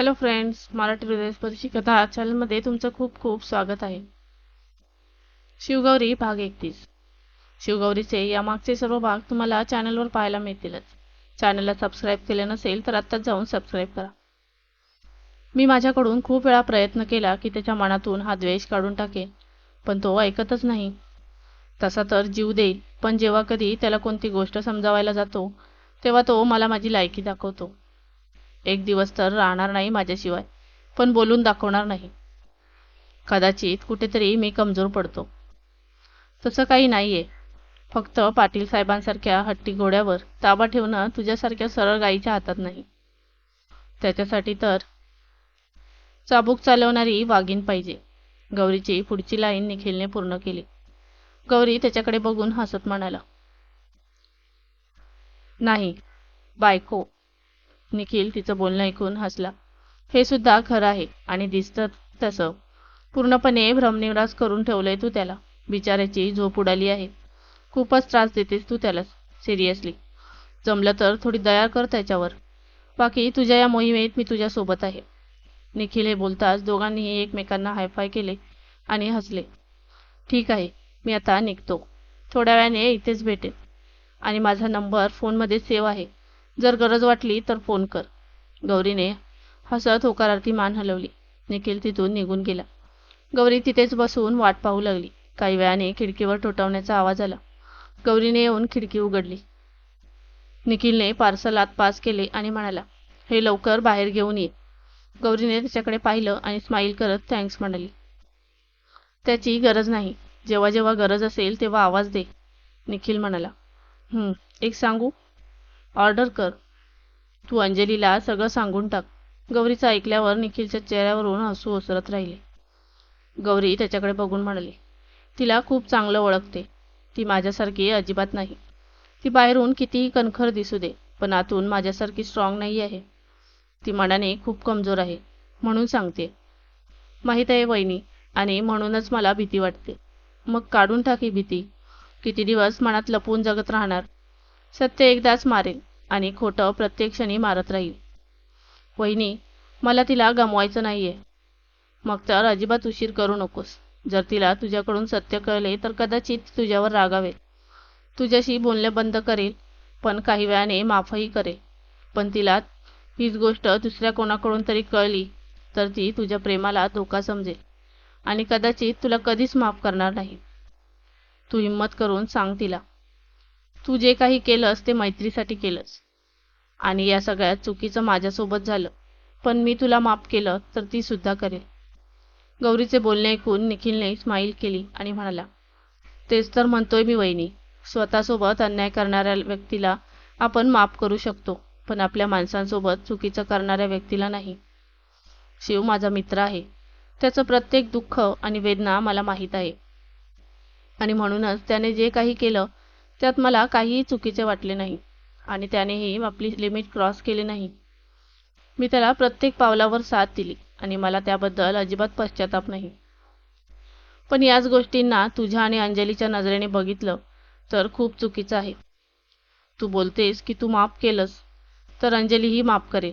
Hello friends Marathi हृदयस्पर्शी कथा चॅनलमध्ये तुमचं खूप खूप स्वागत आहे. शिवगौरी भाग एकतीस. शिवगौरीचे यामागचे सर्व भाग तुम्हाला चॅनलवर पाहायला मिळतीलच. चॅनलला सबस्क्राईब केले नसेल तर आत्ताच जाऊन सबस्क्राईब करा. मी माझ्याकडून खूप वेळा प्रयत्न केला की त्याच्या मनातून हा द्वेष काढून टाकेन पण तो ऐकतच नाही. तसा तर जीव देईल पण जेव्हा कधी त्याला कोणती गोष्ट समजावायला जातो तेव्हा तो मला माझी लायकी दाखवतो. एक दिवस तर राहणार नाही माझ्याशिवाय पण बोलून दाखवणार नाही. कदाचित कुठेतरी मी कमजोर पडतो. तसं काही नाहीये. फक्त पाटील साहेबांसारख्या हट्टी घोड्यावर ताबा ठेवणं तुझ्यासारख्या सरळ गाईच्या हातात नाही. त्याच्यासाठी तर चाबूक चालवणारी वाघीण पाहिजे. गौरीची पुढची लाईन निखिलने पूर्ण केली. गौरी त्याच्याकडे बघून हसत म्हणाला नाही बायको निखिल तिचं बोलणं ऐकून हसला. हे सुद्धा खरं आहे आणि दिसतं तसं. पूर्णपणे भ्रमनिरास करून ठेवलंय तू त्याला. बिचाऱ्याची झोप उडाली आहे. खूपच त्रास देतेस तू त्याला सिरियसली. जमलं तर थोडी दया कर त्याच्यावर. बाकी तुझ्या या मोहिमेत मी तुझ्यासोबत आहे. निखिल हे बोलताच दोघांनीही एकमेकांना हायफाय केले आणि हसले. ठीक आहे मी आता निघतो. थोड्या वेळाने इथेच भेटेन. आणि माझा नंबर फोनमध्ये सेव्ह आहे. जर गरज वाटली तर फोन कर. गौरीने हसत होकारार्थी मान हलवली. निखिल तिथून निघून गेला. गौरी तिथेच बसून वाट पाहू लागली. काही वेळाने खिडकीवर ठोठावण्याचा आवाज आला. गौरीने येऊन खिडकी उघडली. निखिलने पार्सल आत पास केले आणि म्हणाला हे लवकर बाहेर घेऊन ये. गौरीने त्याच्याकडे पाहिलं आणि स्माईल करत थँक्स म्हणाली. त्याची गरज नाही. जेव्हा जेव्हा गरज असेल तेव्हा आवाज दे. निखिल म्हणाला एक सांगू? ऑर्डर कर. तू अंजलीला सगळं सांगून टाक. गौरीचं ऐकल्यावर निखिलच्या चेहऱ्यावरून हसू ओसरत राहिले. गौरी त्याच्याकडे बघून म्हणाली तिला खूप चांगलं ओळखते. ती माझ्यासारखी अजिबात नाही. ती बाहेरून कितीही कणखर दिसू दे पण आतून माझ्यासारखी स्ट्रॉंग नाही आहे. ती मनाने खूप कमजोर आहे म्हणून सांगते. माहीत आहे वहिनी आणि म्हणूनच मला भीती वाटते. मग काढून टाक ही भीती. किती दिवस मनात लपून जगत राहणार. सत्य एकदाच मारेल. आणि खोटं प्रत्येक क्षणी मारत राहील. वहिनी मला तिला गमवायचं नाही आहे मग तर अजिबात उशीर करू नकोस. जर तिला तुझ्याकडून सत्य कळले तर कदाचित तुझ्यावर रागावेल. तुझ्याशी बोलणे बंद करेल पण काही वेळाने माफही करेल. पण तिला हीच गोष्ट दुसऱ्या कोणाकडून तरी कळली तर ती तुझ्या प्रेमाला धोका समजेल. आणि कदाचित तुला कधीच माफ करणार नाही. तू हिंमत करून सांग तिला. तू जे काही केलंस ते मैत्रीसाठी केलंस. आणि या सगळ्यात चुकीचं माझ्यासोबत झालं. पण मी तुला माफ केलं तर ती सुद्धा करेल. गौरीचे बोलणे ऐकून निखिलने स्माईल केली आणि म्हणाला तेच तर म्हणतोय मी वहिनी. स्वतःसोबत अन्याय करणाऱ्या व्यक्तीला आपण माफ करू शकतो पण आपल्या माणसांसोबत चुकीचं करणाऱ्या व्यक्तीला नाही. शिव माझा मित्र आहे. त्याचं प्रत्येक दुःख आणि वेदना मला माहीत आहे. आणि म्हणूनच त्याने जे काही केलं त्यात मला काहीही चुकीचे वाटले नाही. आणि त्यानेही आपली लिमिट क्रॉस केली नाही. मी त्याला प्रत्येक पावलावर साथ दिली आणि मला त्याबद्दल अजिबात पश्चाताप नाही. पण याच गोष्टींना तुझ्या आणि अंजलीच्या नजरेने बघितलं तर खूप चुकीचं आहे. तू बोलतेस की तू माफ केलंस तर अंजलीही माफ करेल.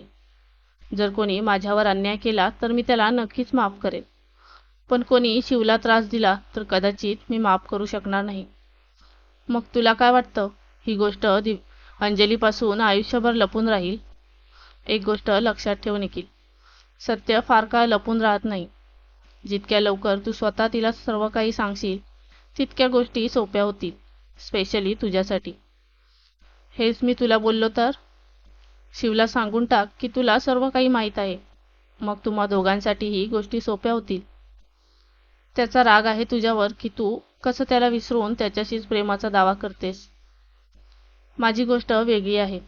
जर कोणी माझ्यावर अन्याय केला तर मी त्याला नक्कीच माफ करेल. पण कोणी शिवला त्रास दिला तर कदाचित मी माफ करू शकणार नाही. मग तुला काय वाटतं? ही गोष्ट दि अंजलीपासून आयुष्यभर लपून राहील? एक गोष्ट लक्षात ठेव निखिल. सत्य फार काळ लपून राहत नाही. जितक्या लवकर तू स्वतः तिला सर्व काही सांगशील तितक्या गोष्टी सोप्या होतील स्पेशली तुझ्यासाठी. हेच मी तुला बोललो तर? शिवला सांगून टाक की तुला सर्व काही माहीत आहे. मग तुम्हा दोघांसाठीही गोष्टी सोप्या होतील. त्याचा राग आहे तुझ्यावर की तू कसं त्याला विसरून त्याच्याशीच प्रेमाचा दावा करतेस? माझी गोष्ट वेगळी आहे.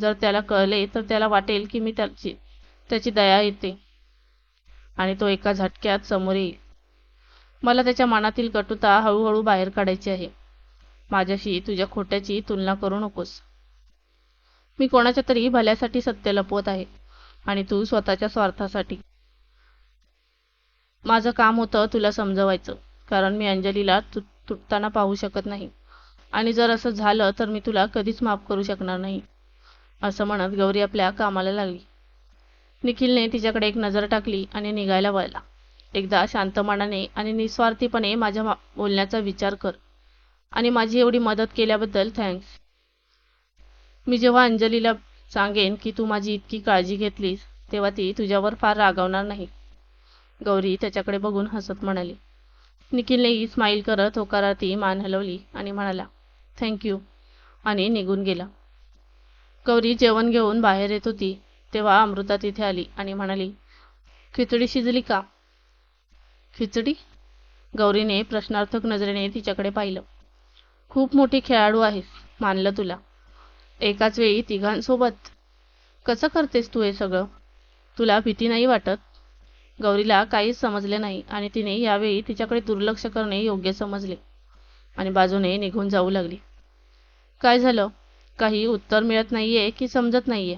जर त्याला कळले तर त्याला वाटेल की मी त्याची त्याची दया येते. आणि तो एका झटक्यात समोर येईल. मला त्याच्या मनातील कटुता हळूहळू बाहेर काढायची आहे. माझ्याशी तुझ्या खोट्याची तुलना करू नकोस. मी कोणाच्या तरी भल्यासाठी सत्य लपवत आहे. आणि तू स्वतःच्या स्वार्थासाठी. माझं काम होतं तुला समजवायचं. कारण मी अंजलीला तु तुटताना पाहू शकत नाही. आणि जर असं झालं तर मी तुला कधीच माफ करू शकणार नाही असं म्हणत गौरी आपल्या कामाला लागली. निखिलने तिच्याकडे एक नजर टाकली आणि निघायला वळला. एकदा शांत मनाने आणि निस्वार्थीपणे माझ्या बोलण्याचा विचार कर. आणि माझी एवढी मदत केल्याबद्दल थँक्स मी जेव्हा अंजलीला सांगेन की तू माझी इतकी काळजी घेतलीस तेव्हा ती तुझ्यावर फार रागावणार नाही. गौरी त्याच्याकडे बघून हसत म्हणाली. निखिलनेही स्माईल करत होकारार्थी मान हलवली आणि म्हणाला थँक्यू आणि निघून गेला. गौरी जेवण घेऊन बाहेर येत होती तेव्हा अमृता तिथे आली आणि म्हणाली खिचडी शिजली का? खिचडी? गौरीने प्रश्नार्थक नजरेने तिच्याकडे पाहिलं. खूप मोठी खेळाडू आहेस मानलं तुला. एकाच वेळी तिघांसोबत कसं करतेस तू हे सगळं? तुला भीती नाही वाटत? गौरीला काहीच समजले नाही आणि तिने यावेळी तिच्याकडे दुर्लक्ष करणे योग्य समजले आणि बाजूने निघून जाऊ लागली. काय झालं? काही उत्तर मिळत नाहीये की समजत नाहीये?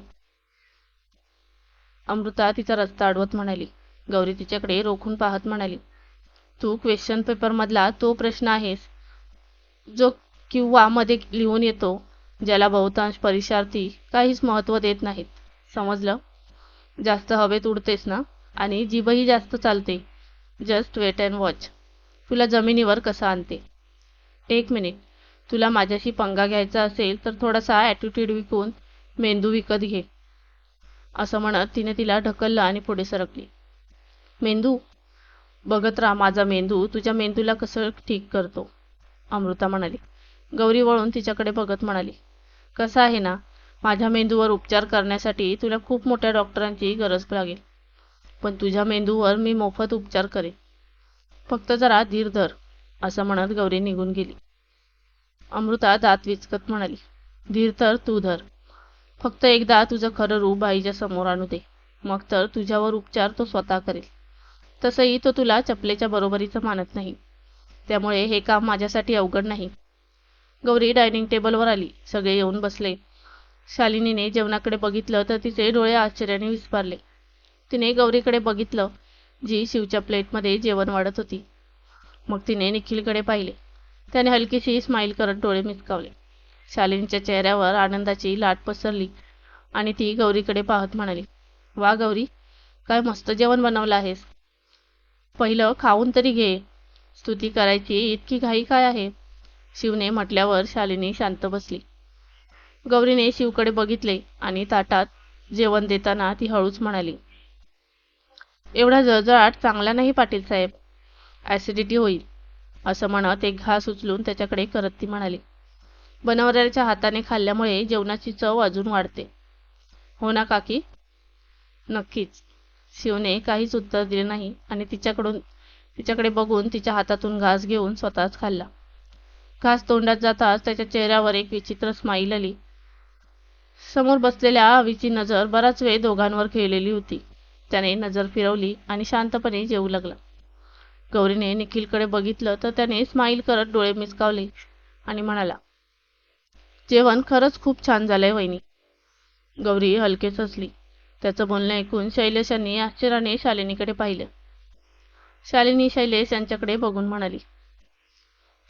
अमृता तिचा रस्ता अडवत म्हणाली. गौरी तिच्याकडे रोखून पाहत म्हणाली तू क्वेश्चन पेपरमधला तो प्रश्न आहेस जो किंवा मध्ये लिहून येतो ज्याला बहुतांश परीक्षार्थी काहीच महत्त्व देत नाहीत. समजलं? जास्त हवेत उडतेस ना? आणि जीभही जास्त चालते. जस्ट वेट अँड वॉच तुला जमिनीवर कसं आणते? एक मिनिट तुला माझ्याशी पंगा घ्यायचा असेल तर थोडासा ॲटिट्यूड विकून मेंदू विकत घे. असं म्हणत तिने तिला ढकललं आणि पुढे सरकली. मेंदू? बघत राहा माझा मेंदू तुझ्या मेंदूला कसं ठीक करतो. अमृता म्हणाली. गौरी वळून तिच्याकडे बघत म्हणाली. कसं आहे ना? माझ्या मेंदूवर उपचार करण्यासाठी तुला खूप मोठ्या डॉक्टरांची गरज लागेल. पण तुझ्या मेंदूवर मी मोफत उपचार करेन. फक्त जरा धीर धर असं म्हणत गौरी निघून गेली. अमृता दात विचकत म्हणाली धीर तर तू धर. फक्त एकदा तुझं खरं रूप आईच्या समोर आणू दे. मग तर तुझ्यावर उपचार तो स्वतः करेल. तसंही तो तुला चपलेच्या बरोबरीचं मानत नाही. त्यामुळे हे काम माझ्यासाठी अवघड नाही. गौरी डायनिंग टेबलवर आली. सगळे येऊन बसले. शालिनीने जेवणाकडे बघितलं तर तिचे डोळे आश्चर्याने विस्पारले तिने गौरीकडे बघितलं जी शिवच्या प्लेटमध्ये जेवण वाढत होती. मग तिने निखिलकडे पाहिले. त्याने हलकीशी स्माईल करत डोळे मिचकावले शालिनीच्या चेहऱ्यावर आनंदाची लाट पसरली आणि ती गौरीकडे पाहत म्हणाली वा गौरी काय मस्त जेवण बनवलं आहेस. पहिलं खाऊन तरी घे. स्तुती करायची इतकी घाई काय आहे? शिवने म्हटल्यावर शालिनी शांत बसली. गौरीने शिवकडे बघितले आणि ताटात जेवण देताना ती हळूच म्हणाली एवढा जळजळाट चांगला नाही पाटील साहेब. ॲसिडिटी होईल असं म्हणत एक घास उचलून त्याच्याकडे करत ती म्हणाली. बनवऱ्याच्या हाताने खाल्ल्यामुळे जेवणाची चव अजून वाढते. हो ना काकी? नक्कीच. शिवने काहीच उत्तर दिले नाही आणि तिच्याकडून तिच्याकडे बघून तिच्या हातातून घास घेऊन स्वतःच खाल्ला. घास तोंडात जाताच त्याच्या चेहऱ्यावर एक विचित्र स्माईल आली. समोर बसलेल्या आवीची नजर बराच वेळ दोघांवर खेळलेली होती. त्याने नजर फिरवली आणि शांतपणे जेवू लागला. गौरीने निखिलकडे बघितलं तर त्याने स्माईल करत डोळे मिचकावले आणि म्हणाला जेवण खरंच खूप छान झालंय वहिनी. गौरी हलकेच हसली त्याचं बोलणं ऐकून शैलेशांनी आश्चर्याने शालिनीकडे पाहिलं. शालिनी शैलेश यांच्याकडे बघून म्हणाली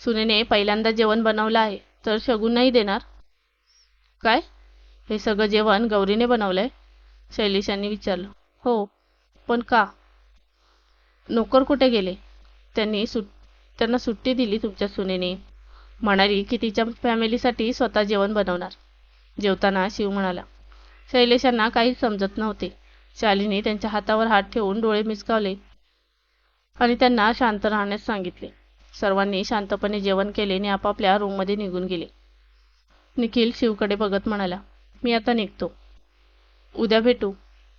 सुनेने पहिल्यांदा जेवण बनवलं आहे तर शगून नाही देणार. काय? हे सगळं जेवण गौरीने बनवलंय? शैलेशांनी विचारलं. हो पण का? नोकर कुठे गेले? त्यांनी सुट त्यांना सुट्टी दिली तुमच्या सुनेने. म्हणाली की तिच्या फॅमिलीसाठी स्वतः जेवण बनवणार. जेवताना शिव म्हणाला शैलेशांना काहीच समजत नव्हते. शालिनी त्यांच्या हातावर हात ठेवून डोळे मिचकावले आणि त्यांना शांत राहण्यास सांगितले. सर्वांनी शांतपणे जेवण केले आणि आपापल्या रूममध्ये निघून गेले. निखिल शिवकडे बघत म्हणाला मी आता निघतो. उद्या भेटू.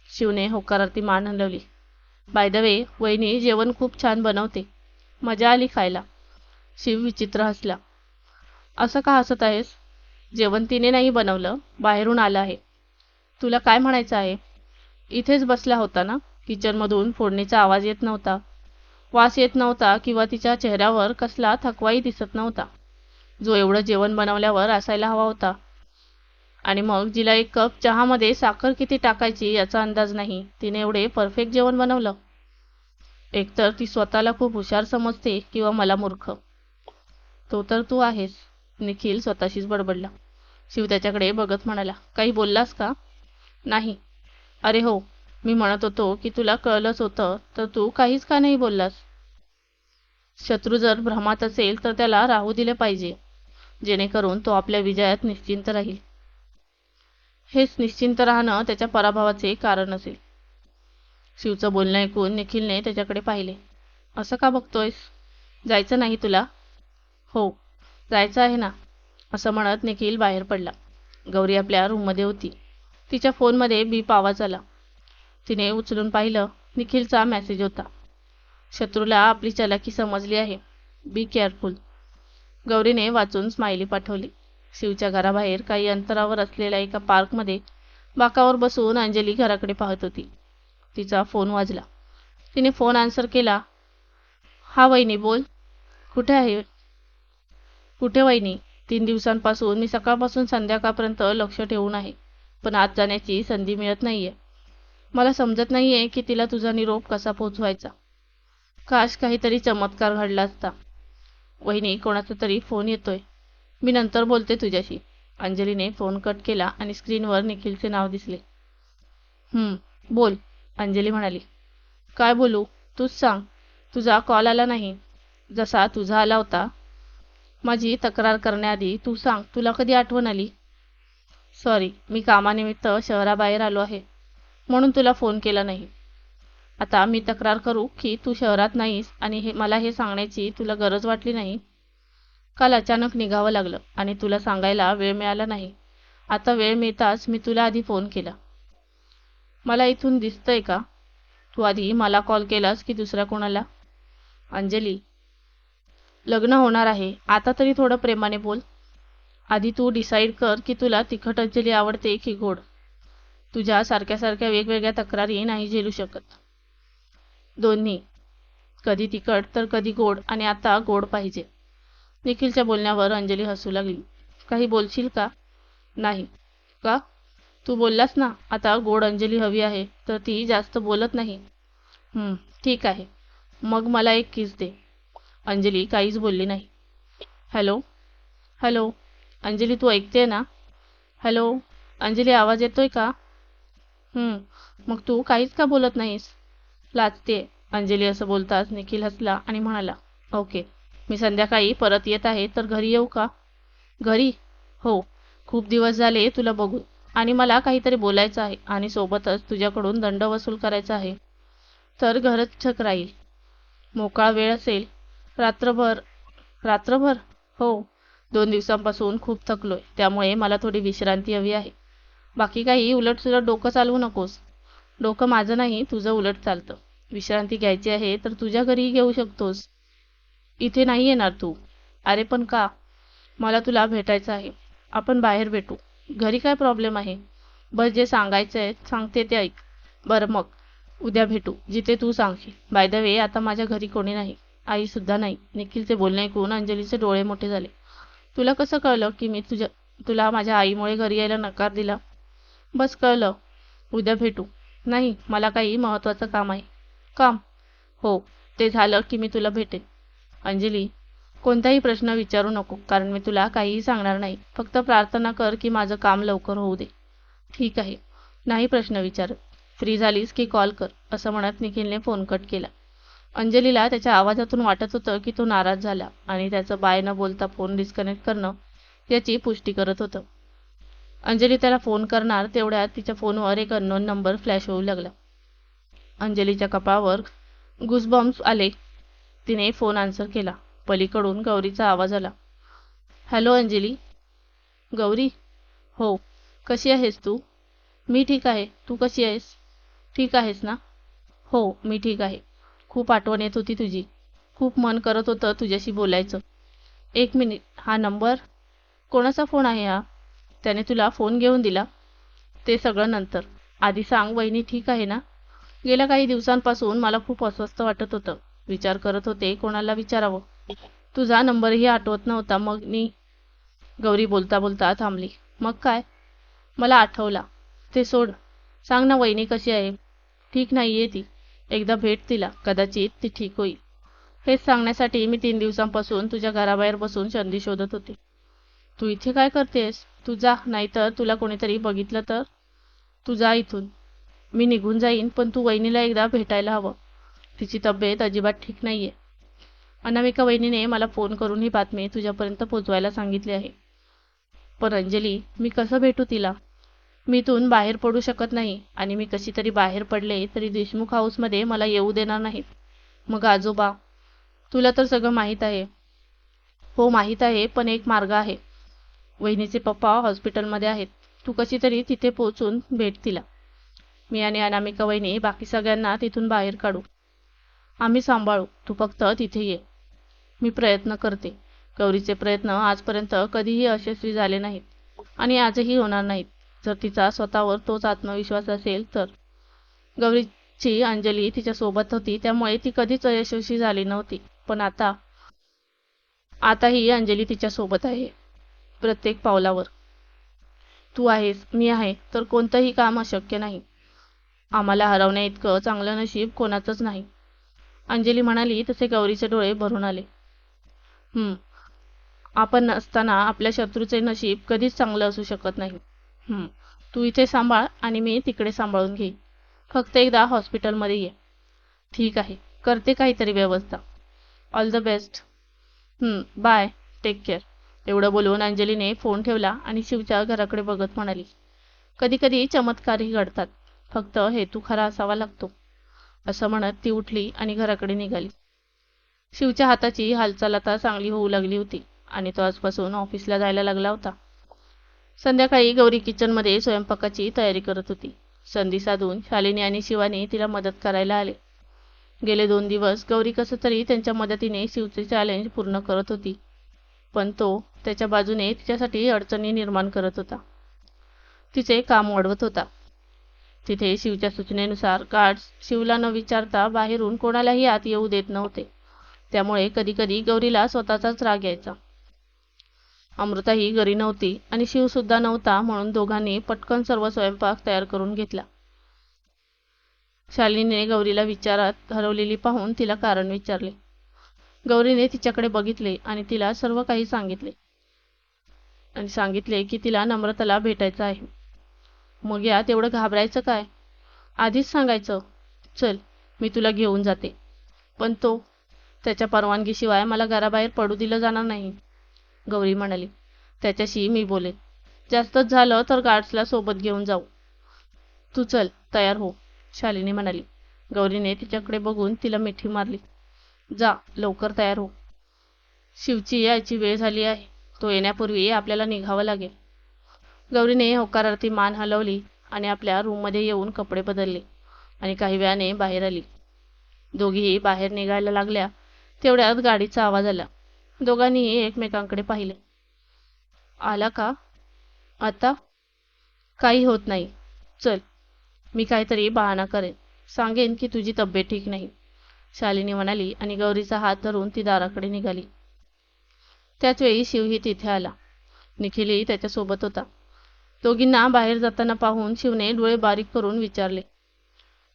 शिवने होकारार्थी मान हलवली. बाय द वे वहिनी जेवण खूप छान बनवते. मजा आली खायला. शिव विचित्र हसला. असं का हसत आहेस? जेवण तिने नाही बनवलं बाहेरून आलं आहे. तुला काय म्हणायचं आहे? इथेच बसला होता ना? किचनमधून फोडणीचा आवाज येत नव्हता. वास येत नव्हता किंवा तिच्या चेहऱ्यावर कसला थकवाही दिसत नव्हता. जो एवढं जेवण बनवल्यावर असायला हवा होता. आणि मग जिला एक कप चहामध्ये साखर किती टाकायची याचा अंदाज नाही. तिने एवढे परफेक्ट जेवण बनवलं. एकतर ती स्वतःला खूप हुशार समजते किंवा मला मूर्ख. तो तर तू आहेस. निखिल स्वतःशीच बडबडला. शिव त्याच्याकडे बघत म्हणाला काही बोललास का? नाही. अरे हो. मी म्हणत होतो की तुला कळलंच होतं तर तू काहीच का नाही बोललास? शत्रू जर भ्रमात असेल तर त्याला राहू दिले पाहिजे. जेणेकरून तो आपल्या विजयात निश्चिंत राहील. हेच निश्चिंत राहणं त्याच्या पराभवाचे कारण असेल. शिवचं बोलणं ऐकून निखिलने त्याच्याकडे पाहिले. असं का बघतोयस? जायचं नाही तुला? हो जायचं आहे ना असं म्हणत निखिल बाहेर पडला. गौरी आपल्या रूममध्ये होती. तिच्या फोनमध्ये बीप आवाज आला. तिने उचलून पाहिलं निखिलचा मेसेज होता. शत्रूला आपली चलाकी समजली आहे. बी केअरफुल गौरीने वाचून स्माइली पाठवली. शिवच्या घराबाहेर काही अंतरावर असलेल्या एका पार्कमध्ये बाकावर बसून अंजली घराकडे पाहत होती. तिचा फोन वाजला. तिने फोन आन्सर केला हा वहिनी बोल. कुठे आहे? कुठे वहिनी? तीन दिवसांपासून मी सकाळपासून संध्याकाळपर्यंत लक्ष ठेवून आहे पण आत जाण्याची संधी मिळत नाहीये. मला समजत नाहीये की तिला तुझा निरोप कसा पोचवायचा. काश काहीतरी चमत्कार घडला असता. वहिनी कोणाचा तरी फोन येतोय. मी नंतर बोलते तुझ्याशी. अंजलीने फोन कट केला आणि स्क्रीनवर निखिलचे नाव दिसले. बोल अंजली म्हणाली. काय बोलू तूच सांग. तुझा कॉल आला नाही. जसा तुझा आला होता. माझी तक्रार करण्याआधी तू सांग तुला कधी आठवण आली? सॉरी मी कामानिमित्त शहराबाहेर आलो आहे. म्हणून तुला फोन केला नाही. आता मी तक्रार करू की तू शहरात नाहीस आणि हे मला हे सांगण्याची तुला गरज वाटली नाही? काल अचानक निघावं लागलं आणि तुला सांगायला वेळ मिळाला नाही. आता वेळ मिळताच मी तुला आधी फोन केला. मला इथून दिसतंय का? तू आधी मला कॉल केलास की दुसऱ्या कोणाला? अंजली लग्न होणार आहे. आता तरी थोडं प्रेमाने बोल. आधी तू डिसाईड कर की तुला तिखट अंजली आवडते की गोड. तुझ्या सारख्या सारख्या वेगवेगळ्या तक्रारी नाही झेलू शकत. दोन्ही. कधी तिखट तर कधी गोड आणि आता गोड पाहिजे. निखिलच्या बोलण्यावर अंजली हसू लागली. काही बोलशील का? नाही. का? तू बोललास ना आता गोड अंजली हवी आहे तर ती जास्त बोलत नाही. ठीक आहे. मग मला एक किस दे. अंजली काहीच बोलली नाही. हॅलो हॅलो अंजली तू ऐकते ना? हॅलो अंजली आवाज येतोय का? मग तू काहीच का बोलत नाहीस? लाजते अंजली असं बोलताच निखिल हसला आणि म्हणाला ओके. मी संध्याकाळी परत येत आहे तर घरी येऊ का? घरी? हो. खूप दिवस झाले तुला बघून. आणि मला काहीतरी बोलायचं आहे आणि सोबतच तुझ्याकडून दंड वसूल करायचा आहे. तर घरच छक राहील. मोकळा वेळ असेल. रात्रभर रात्रभर? हो. दोन दिवसांपासून खूप थकलोय. त्यामुळे मला थोडी विश्रांती हवी आहे. बाकी काही उलटसुलट डोकं चालवू नकोस. डोकं माझं नाही तुझं उलट चालतं. विश्रांती घ्यायची आहे तर तुझ्या घरीही घेऊ शकतोस. इथे नाही येणार तू. अरे पण का? मला तुला भेटायचं आहे. आपण बाहेर भेटू. घरी काय प्रॉब्लेम आहे? बस जे सांगायचं आहे सांगते ते ऐक. बरं मग. उद्या भेटू. जिथे तू सांगशील. बाय द वे आता माझ्या घरी कोणी नाही. आईसुद्धा नाही. निखिलचे बोलणे ऐकून अंजलीचे डोळे मोठे झाले. तुला कसं कळलं की मी तुझ्या तुला माझ्या आईमुळे घरी यायला नकार दिला? बस कळलं. उद्या भेटू. नाही मला काही महत्त्वाचं काम आहे. काम. हो ते झालं की मी तुला भेटेन. अंजली कोणताही प्रश्न विचारू नको कारण मी तुला काहीही सांगणार नाही. फक्त प्रार्थना कर की माझं काम लवकर होऊ दे. ठीक आहे. नाही प्रश्न विचार फ्री झालीस की कॉल कर असं म्हणत निखिलने फोन कट केला. अंजलीला त्याच्या आवाजातून वाटत होतं की तो नाराज झाला आणि त्याचं बाय न बोलता फोन डिस्कनेक्ट करणं याची पुष्टी करत होतं. अंजली त्याला फोन करणार तेवढ्यात तिच्या फोनवर एक अननोन नंबर फ्लॅश होऊ लागला. अंजलीच्या कपाळावर गुसबॉम्ब्स आले. तिने फोन आन्सर केला. पलीकडून गौरीचा आवाज आला. हॅलो अंजली. गौरी. हो. कशी आहेस तू? मी ठीक आहे. तू कशी आहेस? ठीक आहेस ना? हो मी ठीक आहे. खूप आठवण येत होती तुझी. खूप मन करत होतं तुझ्याशी बोलायचं. एक मिनिट. हा नंबर? कोणाचा फोन आहे हा? त्याने तुला फोन घेऊन दिला. ते सगळं नंतर. आधी सांग वहिनी ठीक आहे ना? गेल्या काही दिवसांपासून मला खूप अस्वस्थ वाटत होतं. विचार करत होते. कोणाला विचारावं? तुझा नंबरही आठवत नव्हता. मग मी गौरी बोलता बोलता थांबली. मग काय? मला आठवला. ते सोड. सांग ना वहिनी कशी आहे? ठीक नाही आहे ती. एकदा भेट तिला. कदाचित ती ठीक होईल. हेच सांगण्यासाठी मी तीन दिवसांपासून तुझ्या घराबाहेर बसून संधी शोधत होते. तू इथे काय करतेस? तू जा. नाहीतर तुला कोणीतरी बघितलं तर? तू जा इथून. मी निघून जाईन पण तू वहिनीला एकदा भेटायला हवं. तिची तब्येत अजिबात ठीक नाही आहे अनामिका वहिनीने मला फोन करून ही बातमी तुझ्यापर्यंत पोचवायला सांगितली आहे. पण अंजली मी कसं भेटू तिला? मी इथून बाहेर पडू शकत नाही आणि मी कशी तरी बाहेर पडले तरी देशमुख हाऊसमध्ये मला येऊ देणार नाहीत. मग आजोबा तुला तर सगळं माहीत आहे. हो माहीत आहे पण एक मार्ग आहे. वहिनीचे पप्पा हॉस्पिटलमध्ये आहेत. तू कशी तरी तिथे पोचून भेट तिला. मी आणि अनामिका वहिनी बाकी सगळ्यांना तिथून बाहेर काढू. आम्ही सांभाळू. तू फक्त तिथे ये. मी प्रयत्न करते. गौरीचे प्रयत्न आजपर्यंत कधीही यशस्वी झाले नाहीत आणि आजही होणार नाहीत. जर तिचा स्वतःवर तोच आत्मविश्वास असेल तर. गौरीची अंजली तिच्यासोबत होती त्यामुळे ती कधीच अयशस्वी झाली नव्हती. पण आता आता ही अंजली तिच्यासोबत आहे. प्रत्येक पावलावर. तू आहेस मी आहे तर कोणतंही काम अशक्य नाही. आम्हाला हरवण्या इतकं चांगलं नशीब कोणाचंच नाही. अंजली म्हणाली तसे गौरीचे डोळे भरून आले. आपण नसताना आपल्या शत्रूचे नशीब कधीच चांगलं असू शकत नाही. तू इथे सांभाळ आणि मी तिकडे सांभाळून घेईन. फक्त एकदा हॉस्पिटलमध्ये ये. ठीक आहे. करते काहीतरी व्यवस्था. All the best bye take care एवढं बोलून अंजलीने फोन ठेवला आणि शिवच्या घराकडे बघत म्हणाली कधी कधी चमत्कारही घडतात. फक्त हेतू खरा असावा लागतो. असं म्हणत ती उठली आणि घराकडे निघाली. शिवच्या हाताची हालचाल आता चांगली होऊ लागली होती आणि तो आजपासून ऑफिसला जायला लागला होता. संध्याकाळी गौरी किचनमध्ये स्वयंपाकाची तयारी करत होती. संधी साधून शालिनी आणि शिवानी तिला मदत करायला आले. गेले दोन दिवस गौरी कसं तरी त्यांच्या मदतीने शिवचे चॅलेंज पूर्ण करत होती. पण तो त्याच्या बाजूने तिच्यासाठी अडचणी निर्माण करत होता. तिचे काम वाढवत होता. तिथे शिवच्या सूचनेनुसार गार्ड्स शिवला न विचारता बाहेरून कोणालाही आत येऊ देत नव्हते. त्यामुळे कधीकधी गौरीला स्वतःचाच राग यायचा. अमृताही घरी नव्हती आणि शिवसुद्धा नव्हता म्हणून दोघांनी पटकन सर्व स्वयंपाक तयार करून घेतला. शालिनीने गौरीला विचारात हरवलेली पाहून तिला कारण विचारले. गौरीने तिच्याकडे बघितले आणि तिला सर्व काही सांगितले. आणि सांगितले की तिला नम्रताला भेटायचं आहे. मग या तेवढं घाबरायचं काय? आधीच सांगायचं चल मी तुला घेऊन जाते. पण तो त्याच्या परवानगीशिवाय मला घराबाहेर पडू दिलं जाणार नाही. गौरी म्हणाली त्याच्याशी मी बोले जास्तच झालं तर गार्ड्सला सोबत घेऊन जाऊ. तू चल तयार हो. शालिनी म्हणाली. गौरीने तिच्याकडे बघून तिला मिठी मारली. जा लवकर तयार हो. शिवची यायची वेळ झाली आहे. तो येण्यापूर्वी आपल्याला निघावं लागेल. गौरीने होकारार्थी मान हलवली आणि आपल्या रूममध्ये येऊन कपडे बदलले आणि काही वेळाने बाहेर आली. दोघीही बाहेर निघायला लागल्या तेवढ्यात गाडीचा आवाज आला. दोघांनीही एकमेकांकडे पाहिले. आला का? आता? काही होत नाही. चल मी काहीतरी बहाणा करेन. सांगेन की तुझी तब्येत ठीक नाही. शालिनी म्हणाली आणि गौरीचा हात धरून ती दाराकडे निघाली. त्याच वेळी शिवही तिथे आला. निखिलही त्याच्यासोबत होता. दोघींना बाहेर जाताना पाहून शिवने डोळे बारीक करून विचारले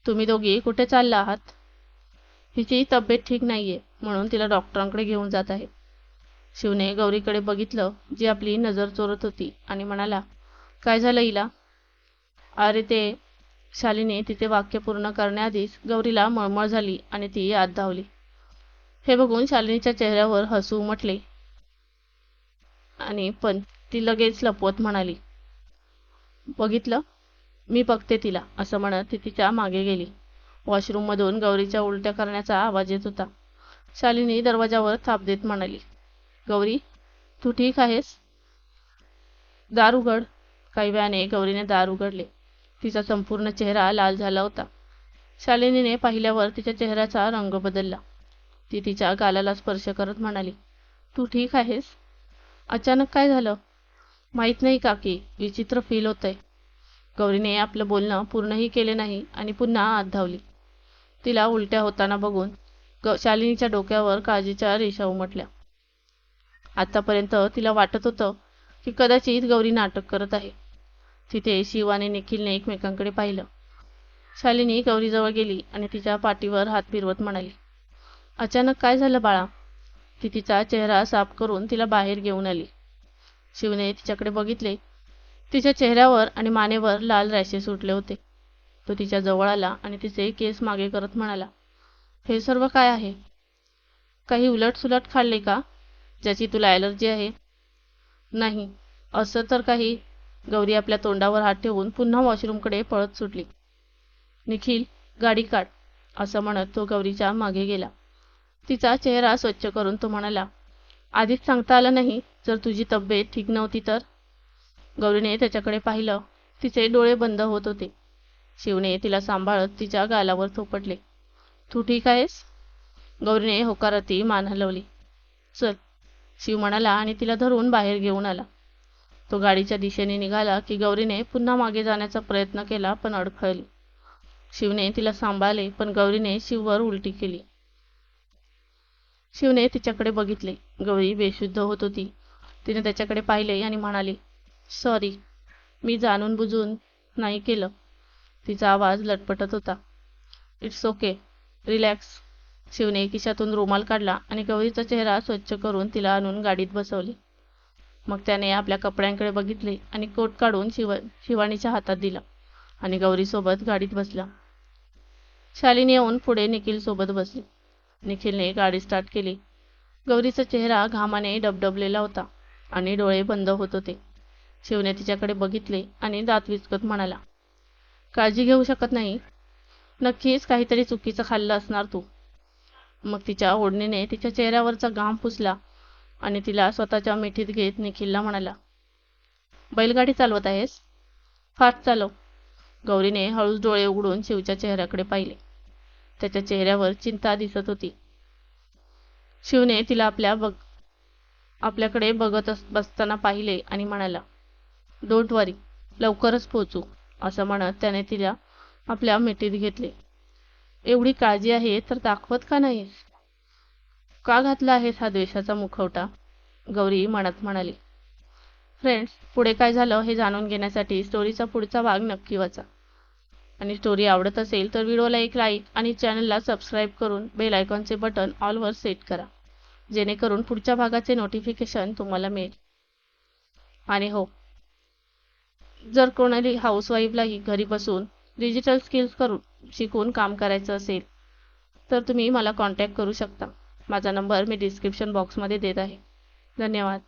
तुम्ही दोघी कुठे चालला आहात? हिची तब्येत ठीक नाहीये म्हणून तिला डॉक्टरांकडे घेऊन जात आहे. शिवने गौरीकडे बघितलं जी आपली नजर चोरत होती आणि म्हणाला काय झालं हिला अरे ते शालीने तिचे वाक्य पूर्ण करण्याआधीच गौरीला मळमळ झाली आणि ती आत धावली. हे बघून शालिनीच्या चेहऱ्यावर हसू उमटले आणि पण ती लगेच लपवत म्हणाली बघितलं? मी बघते तिला असं म्हणत ती तिच्यामागे गेली. वॉशरूममधून गौरीच्या उलट्या करण्याचा आवाज येत होता. शालिनी दरवाजावर थाप देत म्हणाली गौरी तू ठीक आहेस? दार उघड. काही वेळाने गौरीने दार उघडले. तिचा संपूर्ण चेहरा लाल झाला होता. शालिनीने पाहिल्यावर तिच्या चेहऱ्याचा रंग बदलला. ती तिच्या गालाला स्पर्श करत म्हणाली तू ठीक आहेस? अचानक काय झालं? माहीत नाही काकी विचित्र फील होतंय. गौरीने आपलं बोलणं पूर्णही केले नाही आणि पुन्हा आत धावली. तिला उलट्या होताना बघून ग शालिनीच्या डोक्यावर काळजीच्या रेषा उमटल्या. आतापर्यंत तिला वाटत होतं की कदाचित गौरी नाटक करत आहे. तिथे शिव आणि निखिलने एकमेकांकडे पाहिलं. शालिनी गौरीजवळ गेली आणि तिच्या पाठीवर हात फिरवत म्हणाली अचानक काय झालं बाळा? ती तिचा चेहरा साफ करून तिला बाहेर घेऊन आली. शिवने तिच्याकडे बघितले. तिच्या चेहऱ्यावर आणि मानेवर लाल रॅशेस उठले होते. तो तिच्या जवळ आला आणि तिचे केस मागे करत म्हणाला हे सर्व काय आहे? काही उलटसुलट खाल्ले का? ज्याची तुला ॲलर्जी आहे? नाही. असं तर काही. गौरी आपल्या तोंडावर हात ठेवून पुन्हा वॉशरूमकडे पळत सुटली. निखिल गाडी काढ असं म्हणत तो गौरीच्या मागे गेला. तिचा चेहरा स्वच्छ करून तो म्हणाला आधीच सांगता आलं नाही जर तुझी तब्येत ठीक नव्हती तर? गौरीने त्याच्याकडे पाहिलं. तिचे डोळे बंद होत होते. शिवने तिला सांभाळत तिच्या गालावर थोपटले. तू ठीक आहेस? गौरीने होकाराती मान हलवली. चल शिव म्हणाला आणि तिला धरून बाहेर घेऊन आला. तो गाडीच्या दिशेने निघाला की गौरीने पुन्हा मागे जाण्याचा प्रयत्न केला पण अडखळली. शिवने तिला सांभाळले पण गौरीने शिववर उलटी केली. शिवने तिच्याकडे बघितले. गौरी बेशुद्ध होत होती. तिने त्याच्याकडे पाहिले आणि म्हणाली सॉरी मी जाणून बुजून नाही केलं. तिचा आवाज लटपटत होता. It's okay relax. शिवने खिशातून रुमाल काढला आणि गौरीचा चेहरा स्वच्छ करून तिला आणून गाडीत बसवले. मग त्याने आपल्या कपड्यांकडे बघितले आणि कोट काढून शिव शिवानीच्या हातात दिला आणि गौरीसोबत गाडीत बसला. शालिनी येऊन पुढे निखिलसोबत बसली. निखिलने गाडी स्टार्ट केली. गौरीचा चेहरा घामाने डबडबलेला होता. आणि डोळे बंद होत होते. शिवने तिच्याकडे बघितले आणि दात विचकत म्हणाला काळजी घेऊ शकत नाही. नक्कीच काहीतरी चुकीचं खाल्लं असणार तू. मग तिच्या ओढणीने तिच्या चेहऱ्यावरचा घाम पुसला आणि तिला स्वतःच्या मिठीत घेत निखिलला म्हणाला बैलगाडी चालवत आहेस? फास्ट चालव. गौरीने हळूच डोळे उघडून शिवच्या चेहऱ्याकडे पाहिले. त्याच्या चेहऱ्यावर चिंता दिसत होती. शिवने तिला आपल्या बघ आपल्याकडे बघत बसताना पाहिले आणि म्हणाला डोंट वरी लवकरच पोचू असं म्हणत त्याने तिला आपल्या मिठीत घेतले. एवढी काळजी आहे तर दाखवत का नाही? का घातला आहेस हा द्वेषाचा मुखवटा? गौरी म्हणत म्हणाली. फ्रेंड्स पुढे काय झालं हे जाणून घेण्यासाठी स्टोरीचा पुढचा भाग नक्की वाचा. आणि स्टोरी आवडत असेल तर व्हिडिओला एक लाईक आणि चॅनलला सबस्क्राईब करून बेल आयकॉनचे बटन ऑलवर सेट करा. जेणेकरून पुढच्या भागाचे नोटिफिकेशन तुम्हाला मिळेल. आणि हो जर कोणाली हाऊसवाईफलाही घरी बसून डिजिटल स्किल्स करून शिकून काम करायचं असेल तर तुम्ही मला कॉन्टॅक्ट करू शकता. माझा नंबर मी डिस्क्रिप्शन बॉक्समध्ये देत आहे. धन्यवाद.